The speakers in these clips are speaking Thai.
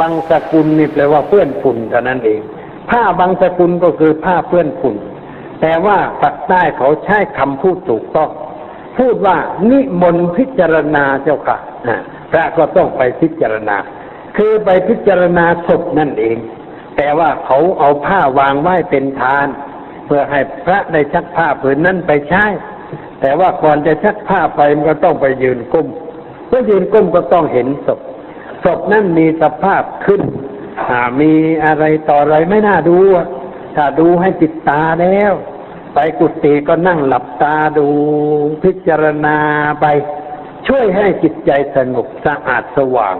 บางสกุลนี่แปลว่าเพื่อนฝุ่นเท่านั้นเอง ผ้าบางสกุลก็คือผ้าเพื่อนฝุ่น แต่ว่าปากใต้เขาใช้คำพูดถูกต้อง พูดว่านิมนต์พิจารณาเจ้าค่ะพระก็ต้องไปพิจารณา คือไปพิจารณาศพนั่นเอง แต่ว่าเขาเอาผ้าวางไว้เป็นทาน เพื่อให้พระได้ชักผ้าผืนนั้นไปใช้แต่ว่าก่อนจะชักผ้าไปมันก็ต้องไปยืนก้มเมื่อยืนก้มก็ต้องเห็นศพ นั้นมีสภาพขึ้นมีอะไรต่ออะไรไม่น่าดู ถ้าดูให้ติดตาแล้ว ไปกุฏิก็นั่งหลับตาดูพิจารณาไป ช่วยให้จิตใจสงบสะอาดสว่าง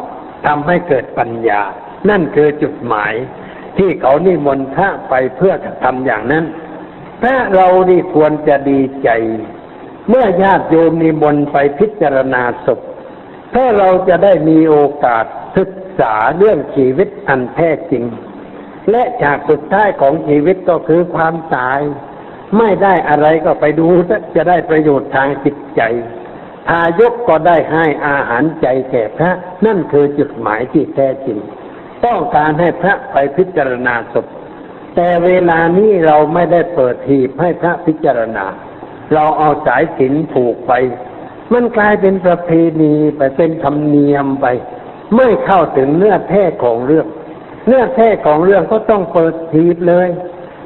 ทำให้เกิดปัญญา นั่นคือจุดหมาย ที่เขานิมนต์พระไปเพื่อทำอย่างนั้นพระเรานี่ควรจะดีใจ เมื่อญาติโยมนิมนต์ไปพิจารณาศพถ้าเราจะได้มีโอกาส ศึกษาเรื่องชีวิตอันแท้จริง และฉากสุดท้ายของชีวิตก็คือความตาย ไม่ได้อะไรก็ไปดูจะได้ประโยชน์ทางจิตใจทายกก็ได้ให้อาหารใจแก่พระ นั่นคือจุดหมายที่แท้จริง ต้องการให้พระไปพิจารณาศพแต่เวลานี้เราไม่ได้เปิดหีบให้พระพิจารณา เราเอาสายสินผูกไป มันกลายเป็นประเพณีไปเป็นธรรมเนียมไป ไม่เข้าถึงเนื้อแท้ของเรื่อง เนื้อแท้ของเรื่องก็ต้องเปิดหีบเลย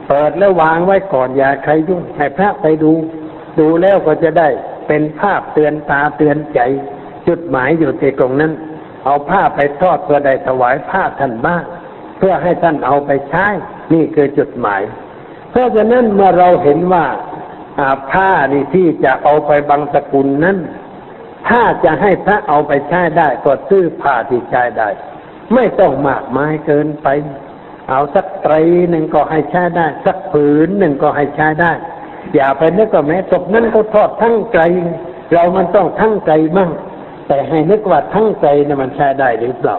เปิดแล้ววางไว้ก่อนอย่าใครยุ่งให้พระไปดู ดูแล้วก็จะได้เป็นภาพเตือนตาเตือนใจ จุดหมายอยู่ที่ตรงนั้น เอาผ้าไปทอดเพื่อได้ถวายผ้าท่านบ้างเพื่อให้ท่านเอาไปใช้ นี่คือจุดหมาย เพราะฉะนั้นเมื่อเราเห็นว่าอ่าผ้านี่ที่จะเอาไปบังสกุลนั้น ถ้าจะให้พระเอาไปใช้ได้ก็ซื้อผ้าที่ใช้ได้ ไม่ต้องมากมายเกินไป เอาสักไตรหนึ่งก็ให้ใช้ได้ สักผืนหนึ่งก็ให้ใช้ได้ อย่าไปนึกว่าแม้ศพนั้นก็ทอดทั้งไกล เรามันต้องทั้งไกลมั่งแต่ให้นึกว่าทั้งไกลนะมันใช้ได้หรือเปล่า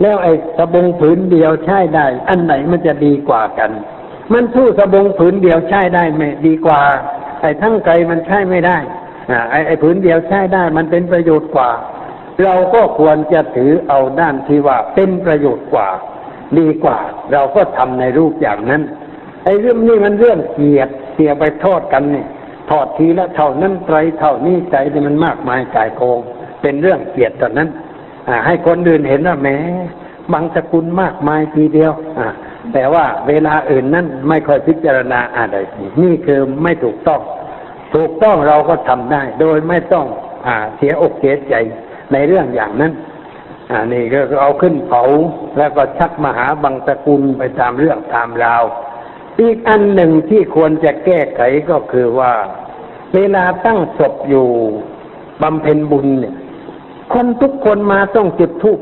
แล้วไอ้สบงผืนเดียวใช้ได้ อันไหนมันจะดีกว่ากัน มันสู้สบงผืนเดียวใช้ได้ไหมดีกว่าไอ้ทั้งไกลมันใช้ไม่ได้ ไอ้ไอ้ผืนเดียวใช้ได้มันเป็นประโยชน์กว่า เราก็ควรจะถือเอาด้านที่ว่าเป็นประโยชน์กว่า ดีกว่า เราก็ทำในรูปอย่างนั้น ไอ้เรื่องนี้มันเรื่องเกียรติเสียไปทอดกันนี่ทอดทีละเท่านั้นไตรเท่านี้ใจนี่มันมากมายกายโกง เป็นเรื่องเกียรติตอนนั้นอ่าให้คนอื่นเห็นว่าแหมบางสกุลมากมายทีเดียวอ่าแต่ว่าเวลาอื่นนั้นไม่ค่อยพิจารณาอะไรนี่คือไม่ถูกต้อง ถูกต้องเราก็ทำได้ โดยไม่ต้องอ่าเสียอกเสียใจในเรื่องอย่างนั้นอ่านี่ก็เอาขึ้นเผาแล้วก็ชักมหาบางสกุลไปตามเรื่องตามราว อีกอันหนึ่งที่ควรจะแก้ไขก็คือว่า เวลาตั้งศพอยู่บำเพ็ญบุญเนี่ย คนทุกคนมาต้องจุดธูป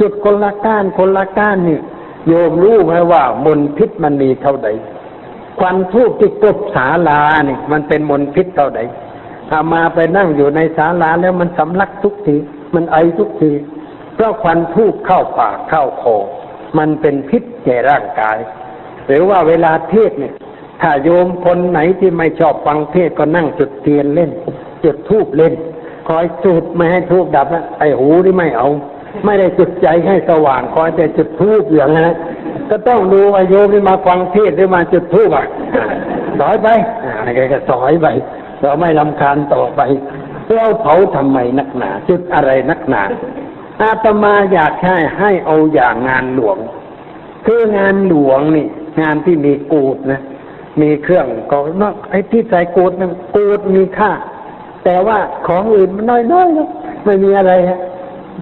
จุดคนละก้านคนละก้านนี่โยมรู้ไหมว่ามนพิษมันมีเท่าใด ควันทูบที่กบศาลาเนี่ยมันเป็นมนพิษเท่าใดถ้ามาไปนั่งอยู่ในศาลาแล้วมันสำลักทุกที มันไอทุกทีเพราะควันทูบเข้าปากเข้าคอมันเป็นพิษแก่ร่างกาย หรือว่าเวลาเทศเนี่ย ถ้าโยมคนไหนที่ไม่ชอบฟังเทศก็นั่งจุดเทียนเล่น จุดทูบเล่น คอยจุดไม่ให้ทูบดับนะไอหูที่ไม่เอา ไม่ได้จุดใจให้สว่างคอยแต่จุดทูบอย่างนั้นนะก็ต้องดูว่าโยมที่มาฟังเทศหรือมาจุดทูบอะสอยไปอะไรก็สอยไปเราไม่ลำคาญต่อไปเราเผาทำไมนักหนา จุดอะไรนักหนาอาตมาอยากให้ให้เอาอย่างงานหลวง คืองานหลวงนี่ งานที่มีกูดนะ มีเครื่องก็นอกไอ้ที่ใส่กูดนั้นกูดมีค่า แต่ว่าของอื่นมันน้อยๆนะไม่มีอะไรฮะ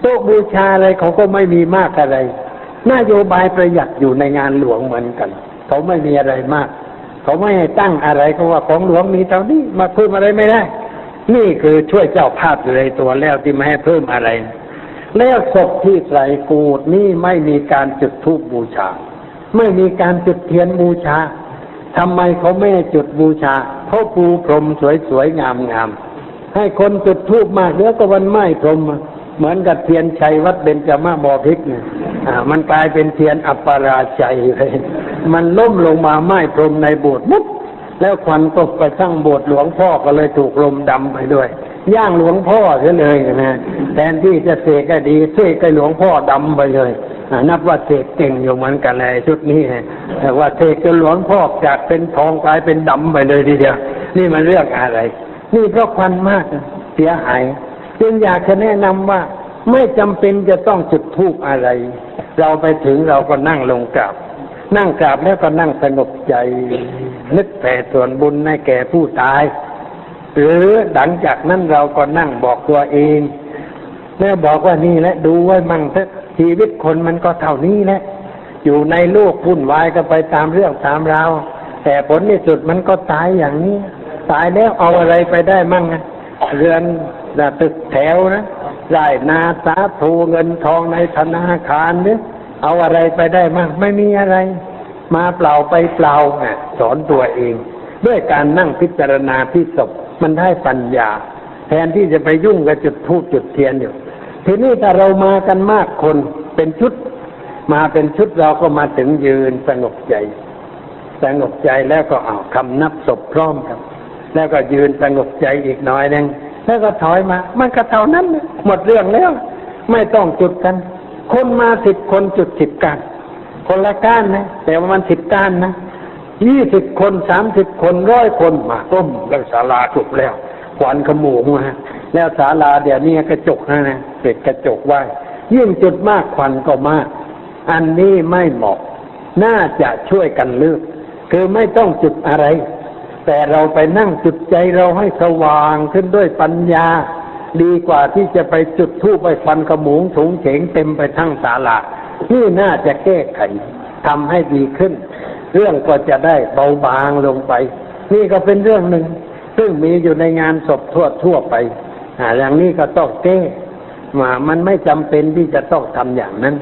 โต๊ะบูชาอะไรเขาก็ไม่มีมากอะไรนโยบายประหยัดอยู่ในงานหลวงเหมือนกัน เขาไม่มีอะไรมาก เขาไม่ให้ตั้งอะไรเขาว่าของหลวงมีเท่านี้มาเพิ่มอะไรไม่ได้ นี่คือช่วยเจ้าภาพอยู่ในตัวแล้วที่ไม่ให้เพิ่มอะไร แล้วศพที่ใส่กูดนี่ไม่มีการจุดธูปบูชา ไม่มีการจุดเทียนบูชาทำไมเขาไม่ให้จุดบูชาเขาปูพรมสวยๆงามๆให้คนจุดธูปมากเดี๋ยวก็วันไหม้พรมอะ เหมือนกับเทียนชัยวัดเบญจมาบอพิกเนี่ยมันกลายเป็นเทียนอัปปาราชัยเลยมันล้มลงมาไหม้พรมในโบสถ์มุดแล้วควันตกไปทั้งโบสถ์หลวงพ่อก็เลยถูกลมดำไปด้วย ย่างหลวงพ่อเสียเลยนะแทนที่จะเสกก็ดีเสกให้หลวงพ่อดำไปเลยนับว่าเสกเก่งอยู่เหมือนกันเลยชุดนี้ฮะแต่ว่าเสกจนหลวงพ่อจากเป็นทองกลายเป็นดำไปเลยทีเดียว นี่มันเรื่องอะไร นี่เพราะควันมากเสียหาย จึงอยากจะแนะนำว่าไม่จำเป็นจะต้องจุดธูปอะไร เราไปถึงเราก็นั่งลงกราบ นั่งกราบแล้วก็นั่งสงบใจ นึกแผ่ส่วนบุญให้แก่ผู้ตาย หรือหลังจากนั้นเราก็นั่งบอกตัวเองแล้วบอกว่านี่แหละดูไว้มั่งเถอะชีวิตคนมันก็เท่านี้แหละอยู่ในโลกวุ่นวายก็ไปตามเรื่องตามราวแต่ผลที่สุดมันก็ตายอย่างนี้ ตายแล้วเอาอะไรไปได้มั่งเรือน นะตึกแถวนะไร่นาสาธุเงินทองในธนาคารเนี่ยเอาอะไรไปได้มั่งไม่มีอะไร มาเปล่าไปเปล่าอะสอนตัวเอง ด้วยการนั่งพิจารณาที่ศพมันได้ปัญญา แทนที่จะไปยุ่งกับจุดทูบจุดเทียนอยู่ทีนี้ถ้าเรามากันมากคนเป็นชุด มาเป็นชุดเราก็มาถึงยืนสงบใจ สงบใจแล้วก็เอาคำนับศพพร้อมกันแล้วก็ยืนสงบใจอีกน่อยนึง แล้วก็ถอยมา มันก็เท่านั้น หมดเรื่องแล้ว ไม่ต้องจุดกัน คนมาสิบคนจุดสิบกันคนละก้านนะ แต่ว่ามันสิบก้านนะยี่สิบคนสามสิบคนร้อยคนมาต้มแล้วศาลาจุกแล้วควันขโมงมาแล้วศาลาเดี๋ยวนี้กระจกนะนะเป็ดกระจกไว้ยิ่งจุดมากควันก็มาก อันนี้ไม่เหมาะ น่าจะช่วยกันเลือก คือไม่ต้องจุดอะไร แต่เราไปนั่งจุดใจเราให้สว่างขึ้นด้วยปัญญา ดีกว่าที่จะไปจุดทูบไปฟันขมุงถุงเฉงเต็มไปทั้งศาลานี่น่าจะแก้ไขทำให้ดีขึ้น เรื่องก็จะได้เบาบางลงไป นี่ก็เป็นเรื่องหนึ่ง ซึ่งมีอยู่ในงานศพทั่วทั่วไปอ่าอย่างนี้ก็ต้องแก้มามันไม่จำเป็นที่จะต้องทำอย่างนั้น